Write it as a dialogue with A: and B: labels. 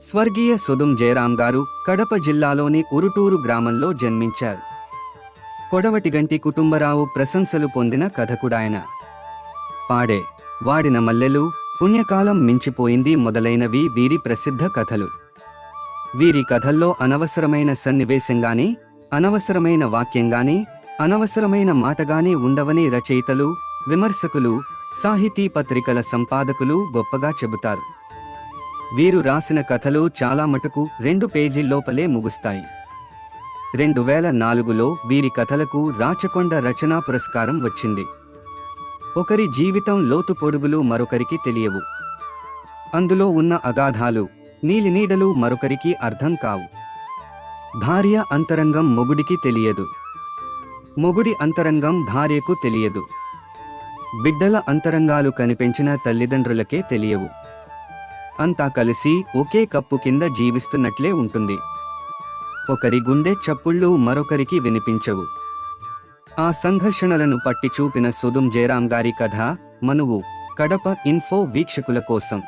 A: స్వర్గీయ సుదుం జయరాం గారు కడప జిల్లాలోని ఉరుటూరు గ్రామంలో జన్మించారు. కొడవటిగంటి కుటుంబరావు ప్రశంసలు పొందిన కథకుడాయన పాడే వాడిన మల్లెలు పుణ్యకాలం మించిపోయింది మొదలైనవి వీరి ప్రసిద్ధ కథలు. వీరి కథల్లో అనవసరమైన సన్నివేశంగాని అనవసరమైన వాక్యంగాని అనవసరమైన మాటగాని ఉండవని రచయితలు విమర్శకులు సాహితీ పత్రికల సంపాదకులు గొప్పగా చెబుతారు. వీరు రాసిన కథలు చాలా మటుకు రెండు పేజీల్లోపలే ముగుస్తాయి. రెండు వేల నాలుగులో వీరి కథలకు రాచకొండ రచనా పురస్కారం వచ్చింది. ఒకరి జీవితం లోతు పొడుగులు మరొకరికి తెలియవు. అందులో ఉన్న అగాధాలు నీలినీడలు మరొకరికి అర్థం కావు. భార్య అంతరంగం మొగుడికి తెలియదు. మొగుడి అంతరంగం భార్యకు తెలియదు. బిడ్డల అంతరంగాలు కనిపించిన తల్లిదండ్రులకే తెలియవు. అంతా కలిసి ఒకే కప్పు కింద జీవిస్తున్నట్లే ఉంటుంది. ఒకరి గుండె చప్పుళ్ళు మరొకరికి వినిపించవు. ఆ సంఘర్షణలను పట్టి చూపిన సుదుం జయరాం గారి కథ మనువు కడప ఇన్ఫో వీక్షకుల కోసం.